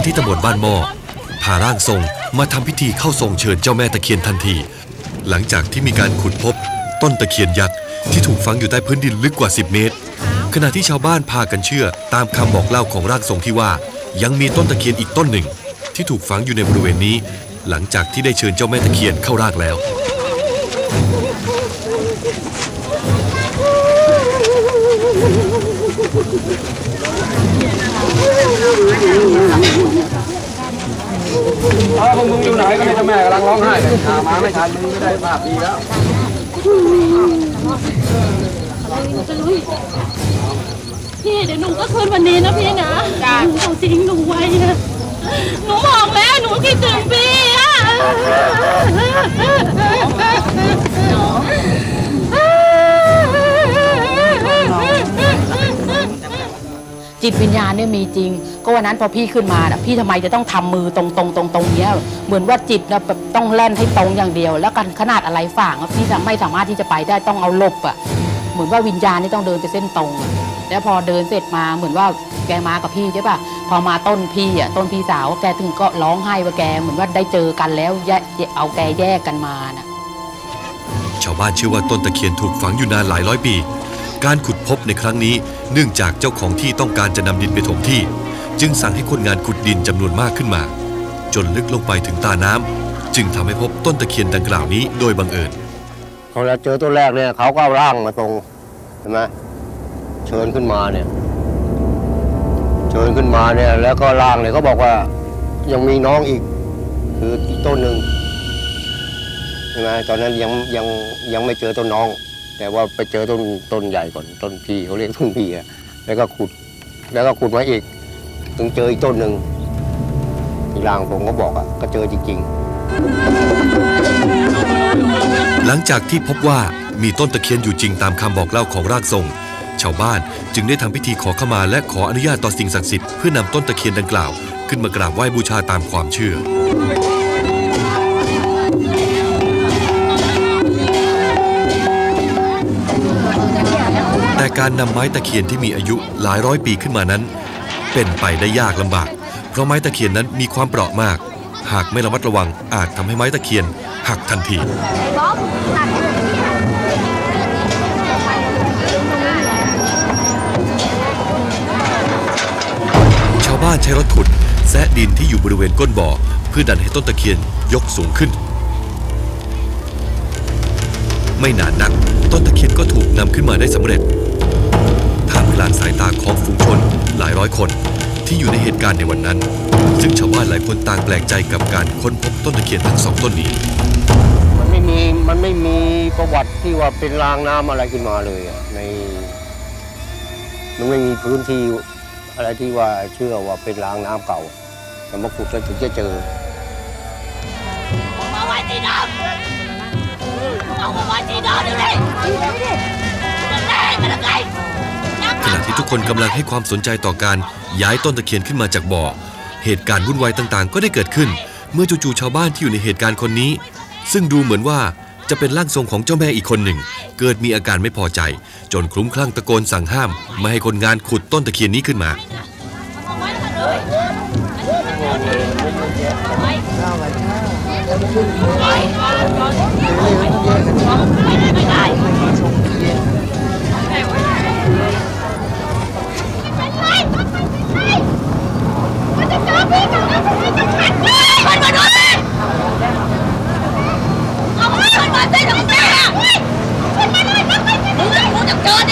านที่ตำบลบ้านหม้อพาร่างทรงมาทำพิธีเข้าทรงเชิญเจ้าแม่ตะเคียนทันที หลังจากที่มีการขุดพบ ต้นตะเคียนยักษ์ที่ถูกฝังอยู่ใต้พื้นดินลึกกว่า 10 เมตร ขณะที่ชาวบ้านพากันเชื่อ ตามคำบอกเล่าของร่างทรงที่ว่า ยังมีต้นตะเคียนอีกต้นหนึ่ง ที่ถูกฝังอยู่ในบริเวณนี้ หลังจากที่ได้เชิญเจ้าแม่ตะเคียนเข้าร่างแล้ว เออพวกมึงอยู่ไหนก็ไม่เจ้าแม่กำลังร้องไห้เลยหามาไม่ทันมึงไม่ได้ภาพดีแล้วพี่เดี๋ยวหนูก็คืนวันนี้นะพี่นะหนูเอาทิ้งหนูไว้นะหนูบอกแล้วหนูคิด จิตวิญญาณเนี่ยมีจริง ก็วันนั้นพอพี่ขึ้นมาน่ะพี่ทำไมจะต้องทำมือตรงตรงตรงตรงเนี้ยเหมือนว่าจิตนะแบบต้องแล่นให้ตรงอย่างเดียว แล้วกันขนาดอะไรฝ่างอะพี่จะไม่สามารถที่จะไปได้ต้องเอาหลบอะเหมือนว่าวิญญาณนี่ต้องเดินไปเส้นตรงอะแล้วพอเดินเสร็จมาเหมือนว่าแกมากับพี่ใช่ป่ะพอมาต้นพี่อะต้นพี่สาวแกถึงก็ร้องไห้ว่าแก เหมือนว่าได้เจอกันแล้วแยกเอาแกแยกกันมาน่ะ ชาวบ้านเชื่อว่าต้นตะเคียนถูกฝังอยู่นานหลายร้อยปี การขุดพบในครั้งนี้เนื่องจากเจ้าของที่ต้องการจะนำดินไปถมที่ จึงสั่งให้คนงานขุดดินจำนวนมากขึ้นมา จนลึกลงไปถึงตาน้ำจึงทำให้พบต้นตะเคียนดังกล่าวนี้โดยบังเอิญพอเราเจอตัวแรกเนี่ยเขาก็เอาร่างมาตรงใช่ไหมเชิญขึ้นมาเนี่ยเชิญขึ้นมาเนี่ยแล้วก็ร่างเนี่ยเขาบอกว่ายังมีน้องอีก คืออีกต้นหนึ่งใช่ไหมตอนนั้นยังยังยังไม่เจอต้นน้อง แต่ว่าไปเจอต้นต้นใหญ่ก่อนต้นพีเขาเรียกต้นพีอะแล้วก็ขุด แล้วก็ขุดมาอีกถึงเจออีกต้นหนึ่งที่ร่างผมก็บอกอะก็เจอจริงๆ หลังจากที่พบว่ามีต้นตะเคียนอยู่จริงตามคำบอกเล่าของร่างทรง ชาวบ้านจึงได้ทำพิธีขอขมาและขออนุญาตต่อสิ่งศักดิ์สิทธิ์เพื่อนำต้นตะเคียนดังกล่าว ขึ้นมากราบไหว้บูชาตามความเชื่อ การนำไม้ตะเคียนที่มีอายุหลายร้อยปีขึ้นมานั้น เป็นไปได้ยากลำบาก เพราะไม้ตะเคียนนั้นมีความเปราะมาก หากไม่ระมัดระวังอาจทำให้ไม้ตะเคียนหักทันที ชาวบ้านใช้รถขุดแซะดินที่อยู่บริเวณก้นบ่อเพื่อดันให้ต้นตะเคียนยกสูงขึ้น ไม่นานนัก ต้นตะเคียนก็ถูกนำขึ้นมาได้สำเร็จ ลางสายตาของฝูงชนหลายร้อยคน ที่อยู่ในเหตุการณ์ในวันนั้น ซึ่งชาวบ้านหลายคนต่างแปลกใจกับการค้นพบต้นตะเคียนทั้งสองต้นนี้ มันไม่มีมันไม่มีประวัติที่ว่าเป็นรางน้ำอะไรขึ้นมาเลยอะใน มันไม่มีพื้นที่อะไรที่ว่าเชื่อว่าเป็นรางน้ำเก่าแต่มาขุดแล้วถึงจะเจอ เอาไว้ที่น้ำเอาไว้ที่น้ำเดี๋ยวนี้จะแรงกันยังไง ขณะที่ทุกคนกำลังให้ความสนใจต่อการย้ายต้นตะเคียนขึ้นมาจากบ่อ เหตุการณ์วุ่นวายต่างๆ ก็ได้เกิดขึ้น เมื่อจู่ๆชาวบ้านที่อยู่ในเหตุการณ์คนนี้ ซึ่งดูเหมือนว่าจะเป็นร่างทรงของเจ้าแม่อีกคนหนึ่ง เกิดมีอาการไม่พอใจ จนคลุ้มคลั่งตะโกนสั่งห้าม ไม่ให้คนงานขุดต้นตะเคียนนี้ขึ้นมาเอาไว้ไม่ได้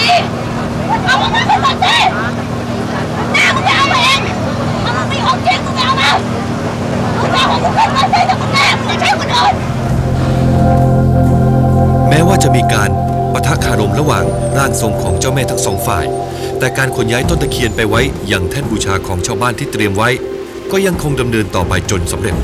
ดีเอามันมาสิสิแม่มึงจะเอาไปเองเอามันไม่ของจริงมึงเอามามึงเอาของมึงขึ้นมาสิทำไมแม่มึงจะใช้คนอื่นแม้ว่าจะมีการปะทะคารมระหว่างร่างทรงของเจ้าแม่ทั้งสองฝ่าย แต่การขนย้ายต้นตะเคียนไปไว้อยังแท่นบูชาของชาวบ้านที่เตรียมไว้ ก็ยังคงดำเนินต่อไปจนสำเร็จ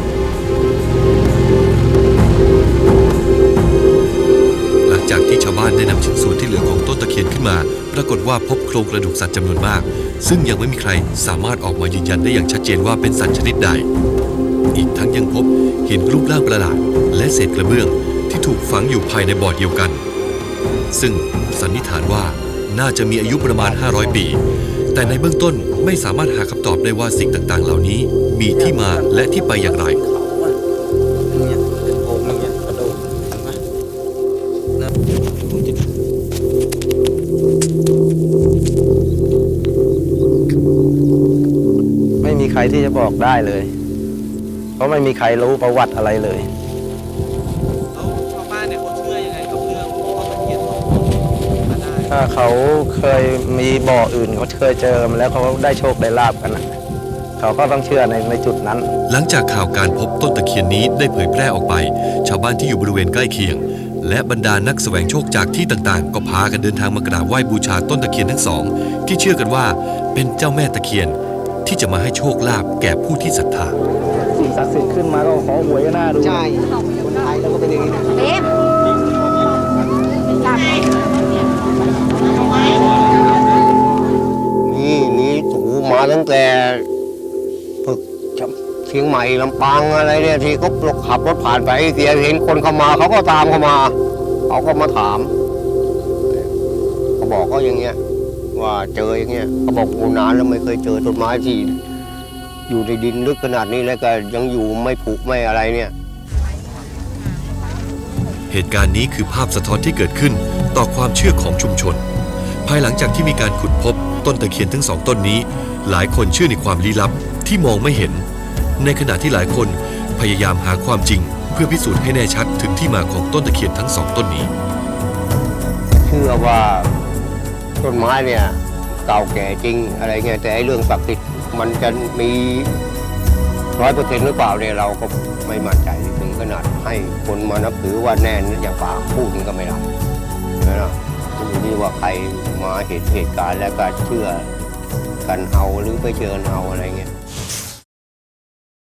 ากฏว่าพบโครงกระดูกสัตว์จำนวนมาก ซึ่งยังไม่มีใครสามารถออกมายืนยันได้อย่างชัดเจนว่าเป็นสัตว์ชนิดใด อีกทั้งยังพบเห็นรูปร่างประหลาด และเศษกระเบื้องที่ถูกฝังอยู่ภายในบ่อเดียวกัน ซึ่งสันนิษฐานว่าน่าจะมีอายุประมาณ 500 ปี แต่ในเบื้องต้นไม่สามารถหาคำตอบได้ว่าสิ่งต่างๆ เหล่านี้มีที่มาและที่ไปอย่างไร ม่มีใครที่จะบอกได้เลย เพราะไม่มีใครรู้ประวัติอะไรเลย แล้วชาวบ้านเนี่ยเขาเชื่อยังไงกับเรื่องต้นตะเคียนทองมาได้ถ้าเขาเคยมีบ่ออื่นเขาเคยเจอมาแล้วเขาได้โชคได้ลาบกันนะเขาก็ต้องเชื่อในในจุดนั้น หลังจากข่าวการพบต้นตะเคียนนี้ได้เผยแพร่ออกไป ชาวบ้านที่อยู่บริเวณใกล้เคียง และบรรดานักแสวงโชคจากที่ต่างๆ ก็พากันเดินทางมากราบไหว้บูชาต้นตะเคียนทั้งสอง ที่เชื่อกันว่าเป็นเจ้าแม่ตะเคียน ที่จะมาให้โชคลาภแก่ผู้ที่ศรัทธาสิ่งศักดิ์สิทธิ์ขึ้นมาก็ขอหวยก็น่าดูใช่คนไทยเราก็เป็นอย่างนี้นะเต็มนี่นี่ถูมาตั้งแต่ฝึกเชียงใหม่ลำปางอะไรเนี่ยที่เขาขับรถผ่านไปเสียเห็นคนเข้ามาเขาก็ตามเข้ามาเขาก็มาถามเขาบอกก็อย่างเงี้ย ว่าเจออย่างเงี้ยเขาบอกโอ้นานแล้วไม่เคยเจอต้นไม้ที่ อยู่ในดินลึกขนาดนี้แล้วก็ยังอยู่ไม่ผุไม่อะไรเนี่ย เหตุการณ์นี้คือภาพสะท้อนที่เกิดขึ้นต่อความเชื่อของชุมชน ภายหลังจากที่มีการขุดพบต้นตะเคียนทั้งสองต้นนี้ หลายคนเชื่อในความลี้ลับที่มองไม่เห็น ในขณะที่หลายคนพยายามหาความจริง เพื่อพิสูจน์ให้แน่ชัดถึงที่มาของต้นตะเคียนทั้งสองต้นนี้ เชื่อว่า ต้นไม้เนี่ยเก่าแก่จริงอะไรเงี้ยแต่ไอ้เรื่องศักดิ์สิทธิ์มันจะมีร้อยเปอร์เซ็นต์หรือเปล่าเนี่ยเราก็ไม่มั่นใจถึงขนาดให้คนมานับถือว่าแน่นอย่างปากพูดมันก็ไม่ได้นะอยู่ที่ว่าใครมาเห็นเหตุการณ์แล้วก็เชื่อกันเอาหรือไม่เชื่อกันเอาอะไรเงี้ย